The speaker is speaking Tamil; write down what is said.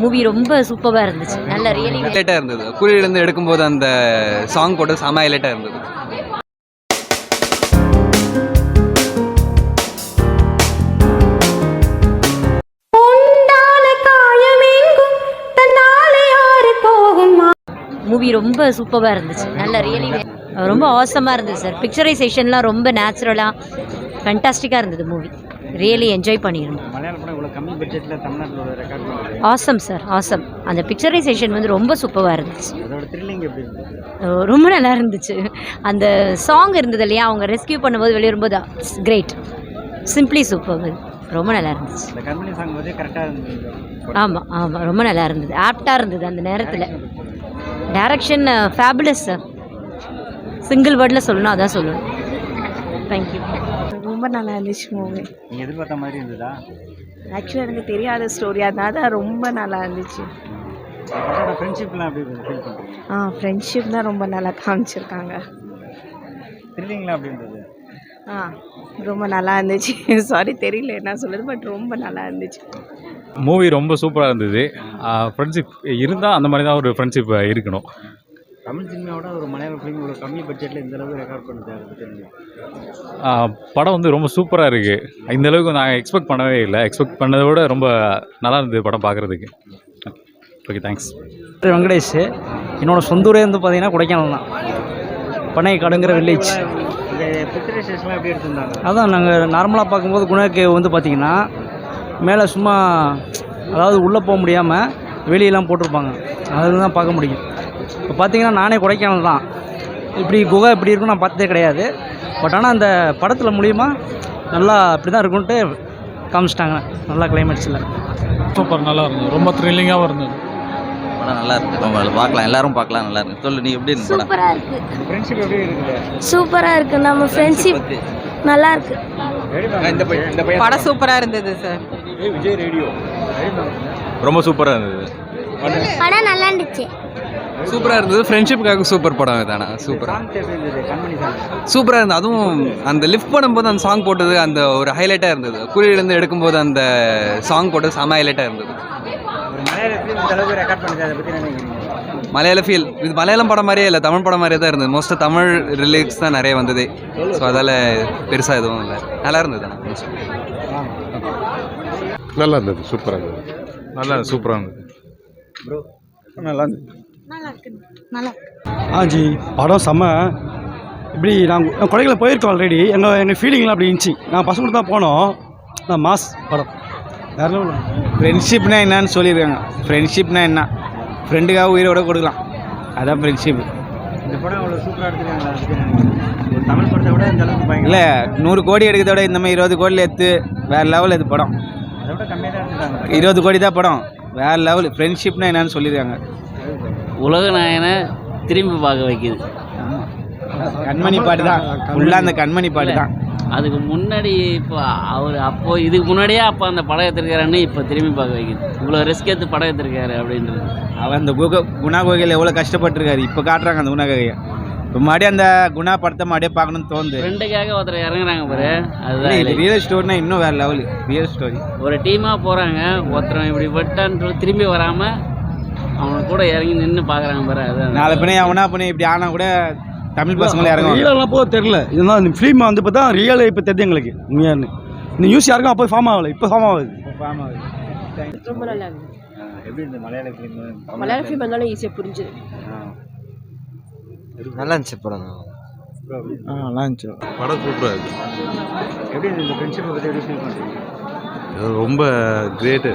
மூவி ரொம்ப சூப்பராக இருந்துச்சு. நல்ல ரியலி ஹைலைட்டாக இருந்தது. குழியிலேருந்து எடுக்கும்போது அந்த சாங் போட்டு செம ஹைலைட்டாக இருந்தது. மூவி ரொம்ப சூப்பராக இருந்துச்சு. நல்ல ரியலி ரொம்ப ஆசமாக இருந்தது சார் பிக்சரைசேஷன்லாம் ரொம்ப நேச்சுரலாக ஃபென்டாஸ்டிக்காக இருந்தது மூவி ரியலி என்ஜாய் பண்ணியிருந்தோம். ஆசம் சார் ஆசம் அந்த பிக்சரைசேஷன் வந்து ரொம்ப சூப்பராக இருந்துச்சு. ரொம்ப நல்லா இருந்துச்சு. அந்த சாங் இருந்தது இல்லையா? அவங்க ரெஸ்கியூ பண்ணும்போது வெளியே வரும்போது கிரேட் சிம்பிளி சூப்பர் ரொம்ப நல்லா இருந்துச்சு. ஆமாம் ஆமாம் ரொம்ப நல்லா இருந்தது. ஆப்டாக இருந்தது அந்த நேரத்தில். டைரக்ஷன் ஃபேபுலஸ் சார் சிங்கிள் வேர்டில் சொல்லணும் அதான் சொல்லணும். தேங்க்யூ ரொம்ப நல்லா இருந்துச்சு மூவி நீங்கள் எதிர்பார்த்த மாதிரி இருந்ததா? ஆக்சுவலாக எனக்கு தெரியாத ஸ்டோரி அதனால தான் ரொம்ப நல்லா இருந்துச்சு. ஃப்ரெண்ட்ஷிப்லாம் ஃபீல் பண்ணுறீங்க ஆ ஃப்ரெண்ட்ஷிப் தான் ரொம்ப நல்லா காமிச்சிருக்காங்க. த்ரில்லிங்லாம் இருந்தது? ஆ ரொம்ப நல்லா இருந்துச்சு. சாரி தெரியல என்ன சொல்லுது பட் ரொம்ப நல்லா இருந்துச்சு. மூவி ரொம்ப சூப்பராக இருந்தது. ஃப்ரெண்ட்ஷிப் இருந்தால் அந்த மாதிரி தான் ஒரு ஃப்ரெண்ட்ஷிப் இருக்கணும். தமிழ் சினிமாவோட ஒரு மலையாள ஃபிலிம் இவ்வளோ கம்மி பட்ஜெட்டில் இந்த அளவுக்கு ரெக்கார்ட் பண்ணுது படம் வந்து ரொம்ப சூப்பராக இருக்குது இந்த அளவுக்கு நான் எக்ஸ்பெக்ட் பண்ணவே இல்லை. எக்ஸ்பெக்ட் பண்ணதை விட ரொம்ப நல்லா இருந்தது படம் பார்க்குறதுக்கு ஓகே தேங்க்ஸ் வெங்கடேஷ் என்னோட சொந்த ஊரே வந்து பார்த்தீங்கன்னா கொடைக்கானல் தான். வில்லேஜ் பிக்சரைசேஷன்லாம் எப்படி எடுத்திருந்தாங்க? அதான் நாங்கள் நார்மலாக பார்க்கும்போது குணக்கே வந்து பார்த்தீங்கன்னா மேலே சும்மா அதாவது உள்ளே போக முடியாமல் வெளியெல்லாம் போட்டிருப்பாங்க. அதில் தான் பார்க்க முடியும். இப்போ பார்த்தீங்கன்னா நானே கொடைக்கானல் தான். இப்படி குகை இப்படி இருக்கும் நான் பார்த்ததே கிடையாது. பட் ஆனால் அந்த படத்தில் மூலியமா நல்லா இப்படி தான் இருக்குன்ட்டு காமிச்சிட்டாங்க. நல்லா கிளைமேட்ஸில் சூப்பர் நல்லா இருந்தது. ரொம்ப த்ரில்லிங்காகவும் இருந்தது. படம் நல்லா இருக்கு. பார்க்கலாம். எல்லாரும் பார்க்கலாம். நல்லா இருக்கு. சொல்லு நீ எப்படி இருக்கு சூப்பராக இருக்கு. இந்த ஃப்ரெண்ட்ஷிப் எப்படி இருக்குது? சூப்பராக இருக்கு. நம்ம ஃப்ரெண்ட்ஷிப் நல்லா இருக்கு. படம் சூப்பராக இருந்தது சார் ரொம்ப சூப்பராக இருந்தது. படம். நல்லா இருந்துச்சு சூப்பராக இருந்தது. ஃப்ரெண்ட்ஷிப்புக்காக சூப்பர் படம் இதானா சூப்பராக சூப்பராக இருந்தது. அதுவும் அந்த லிஃப்ட் பண்ணும்போது அந்த சாங் போட்டது அந்த ஒரு ஹைலைட்டாக இருந்தது. குழியிலேருந்து எடுக்கும்போது அந்த சாங் போட்டது செம ஹைலைட்டாக இருந்தது. மலையாள ஃபீல் இது மலையாளம் படம் மாதிரியே இல்லை தமிழ் படம் மாதிரியே தான் இருந்தது. மோஸ்ட்டாக தமிழ் ரிலீக்ஸ் தான் நிறைய வந்தது. ஸோ அதால் பெருசாக எதுவும் இல்லை. நல்லா இருந்தது ஆனால் நல்லா இருந்தது. சூப்பராக இருந்தது. நல்லா சூப்பராக இருந்தது. ப்ரோ நல்லா ஆ ஜி. படம் செம்ம. இப்படி நாங்கள் கொடைக்கானல் போயிருக்கோம் ஆல்ரெடி எங்கள் எங்கள் ஃபீலிங்லாம் அப்படி இருந்துச்சு. நான் பசங்க தான் போனோம். நான் மாஸ் படம். வேற லெவலில் ஃப்ரெண்ட்ஷிப்னா என்னன்னு சொல்லியிருக்காங்க. ஃப்ரெண்ட்ஷிப்னா என்ன? ஃப்ரெண்டுக்காக உயிரோட கொடுக்கலாம். அதான் ஃப்ரெண்ட்ஷிப் இந்த படம் அவ்வளோ சூப்பராக எடுத்துருக்காங்க தமிழ் படத்தை விட இந்த அளவுக்கு பயங்கர இல்லை நூறு கோடி எடுக்கிறத விட இந்த மாதிரி இருபது கோடியில் எடுத்து வேறு லெவல் இது படம். அதை விட கம்மியாக தான் எடுத்துருக்காங்க இருபது கோடி தான் படம். வேறு லெவல் ஃப்ரெண்ட்ஷிப்னா என்னன்னு சொல்லியிருக்காங்க உலக நாயனை திரும்பி பார்க்க வைக்குது. கண்மணி பாட்டு தான். ஃபுல்லாக அந்த கண்மணி. பாட்டு தான். அதுக்கு முன்னாடி இப்போ அவர் அப்போ இதுக்கு முன்னாடியே அப்போ அந்த படம் எடுத்திருக்காருன்னு இப்போ திரும்பி பார்க்க வைக்குது. இவ்வளோ ரிஸ்க் எடுத்து படம் எடுத்திருக்காரு அப்படின்றது. அவன் அந்த குக குணா கோகையில் எவ்வளோ கஷ்டப்பட்டிருக்காரு. இப்போ காட்டுறாங்க அந்த குணா கோகையை. மறுபடியும் அந்த குணா படத்தை மறுபடியும் பார்க்கணும்னு தோணுது. ஃப்ரெண்டுக்காக ஒருத்தர் இறங்குறாங்க பாரு. அதுதான் இது. ரியல் ஸ்டோரினா இன்னும் வேறு லெவல் ரியல் ஸ்டோரி ஒரு டீமாக போகிறாங்க ஒருத்தன் இப்படி பட்டான்னு திரும்பி வராமல் அவனை கூட இறங்கி நின்று பார்க்குறாங்க பாரு அதுதான். நாளை பின்னே அவனா பின்னே இப்படி ஆனால் கூட தமிழ் பசங்களே இறங்குவாங்க. ரியலாம் போக தெரில இதெல்லாம் இந்த ஃபிலிம் வந்து இப்போ தான் ரியல் இப்போ தெரியுது எங்களுக்கு. உண்மையானு இந்த நியூஸ் யாருக்கும் அப்போ ஃபார்ம் ஆகலை. இப்போ ஃபார்ம் ஆகுது. ரொம்ப நல்லா இருந்துச்சு எப்படி இந்த மலையாள ஃபிலிம் மலையாள ஃபிலிம் இருந்தாலும் ஈஸியாக புரிஞ்சுது. நல்லா இருந்துச்சு படம். ஆ நல்லா இருந்துச்சு படம் சூப்பராக இருக்குது எப்படி இந்த ஃப்ரெண்ட்ஷிப்பை பற்றி எப்படி ஃபீல் பண்ணுறீங்க ரொம்ப கிரேட்டு